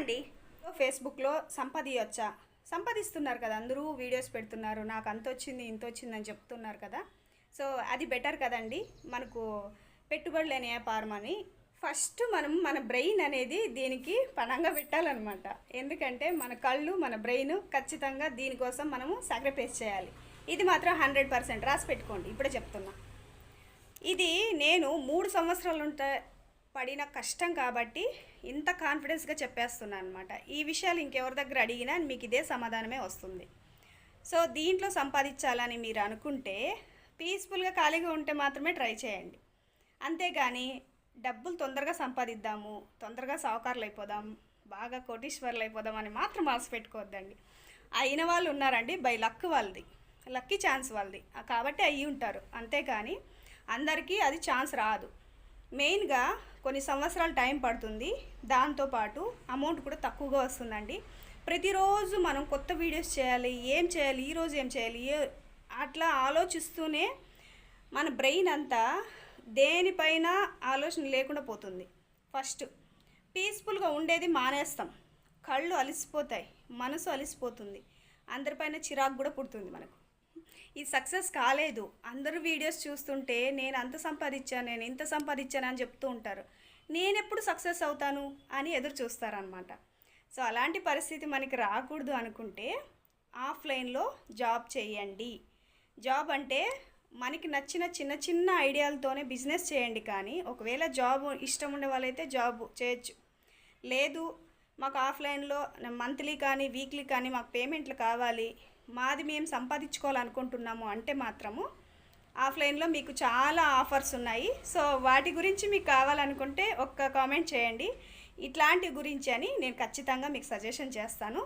చెప్పండి. ఫేస్బుక్లో సంపాదించచ్చా సంపాదిస్తున్నారు కదా అందరూ వీడియోస్ పెడుతున్నారు నాకు అంత వచ్చింది ఇంత వచ్చింది అని చెప్తున్నారు కదా. సో అది బెటర్ కదండి. మనకు పెట్టుబడి లేని వ్యాపారం అని. ఫస్ట్ మనం మన బ్రెయిన్ అనేది దీనికి పణంగా పెట్టాలన్నమాట. ఎందుకంటే మన కళ్ళు మన బ్రెయిన్ ఖచ్చితంగా దీనికోసం మనము సాక్రిఫైస్ చేయాలి. ఇది మాత్రం హండ్రెడ్ పర్సెంట్ రాసి పెట్టుకోండి. ఇప్పుడే చెప్తున్నా. ఇది నేను మూడు సంవత్సరాలు ఉంటా పడిన కష్టం కాబట్టి ఇంత కాన్ఫిడెన్స్గా చెప్పేస్తున్నాను అనమాట ఈ విషయాలు ఇంకెవరి దగ్గర అడిగినా మీకు ఇదే సమాధానమే వస్తుంది. సో దీంట్లో సంపాదించాలని మీరు అనుకుంటే పీస్ఫుల్గా ఖాళీగా ఉంటే మాత్రమే ట్రై చేయండి. అంతేగాని డబ్బులు తొందరగా సంపాదిద్దాము తొందరగా సావుకారులు అయిపోదాం బాగా కోటీశ్వర్లు అయిపోదాం అని మాత్రం ఆశ పెట్టుకోవద్దండి అయిన వాళ్ళు ఉన్నారండి బై లక్ వాళ్ళది. లక్కీ ఛాన్స్ వాళ్ళది. కాబట్టి అయ్యి ఉంటారు అంతేకాని అందరికీ అది ఛాన్స్ రాదు. మెయిన్గా కొన్ని సంవత్సరాలు టైం పడుతుంది. దాంతోపాటు అమౌంట్ కూడా తక్కువగా వస్తుందండి. ప్రతిరోజు మనం కొత్త వీడియోస్ చేయాలి ఏం చేయాలి ఈరోజు ఏం చేయాలి ఏ అట్లా ఆలోచిస్తూనే మన బ్రెయిన్ అంతా దేనిపైన ఆలోచన లేకుండా పోతుంది. ఫస్ట్ పీస్ఫుల్గా ఉండేది మానేస్తాం. కళ్ళు అలిసిపోతాయి మనసు అలిసిపోతుంది. అందరిపైన చిరాకు కూడా పుడుతుంది మనకు. ఇది సక్సెస్ కాలేదు. అందరూ వీడియోస్ చూస్తుంటే నేను అంత సంపాదించాను నేను ఇంత సంపాదించాను అని చెప్తూ ఉంటారు. నేను ఎప్పుడు సక్సెస్ అవుతాను అని ఎదురు చూస్తారనమాట సో అలాంటి పరిస్థితి మనకి రాకూడదు అనుకుంటే ఆఫ్లైన్లో జాబ్ చేయండి. జాబ్ అంటే మనకి నచ్చిన చిన్న చిన్న ఐడియాలతోనే బిజినెస్ చేయండి కానీ ఒకవేళ జాబ్ ఇష్టం ఉండే వాళ్ళైతే జాబ్ చేయొచ్చు. లేదు మాకు ఆఫ్లైన్లో మంత్లీ కానీ వీక్లీ కానీ మాకు పేమెంట్లు కావాలి. మాది మేము సంపాదించుకోవాలనుకుంటున్నాము అంటే మాత్రము ఆఫ్లైన్లో మీకు చాలా ఆఫర్స్ ఉన్నాయి. సో వాటి గురించి మీకు కావాలనుకుంటే ఒక్క కామెంట్ చేయండి. ఇట్లాంటి గురించి అని నేను ఖచ్చితంగా మీకు సజెషన్ చేస్తాను.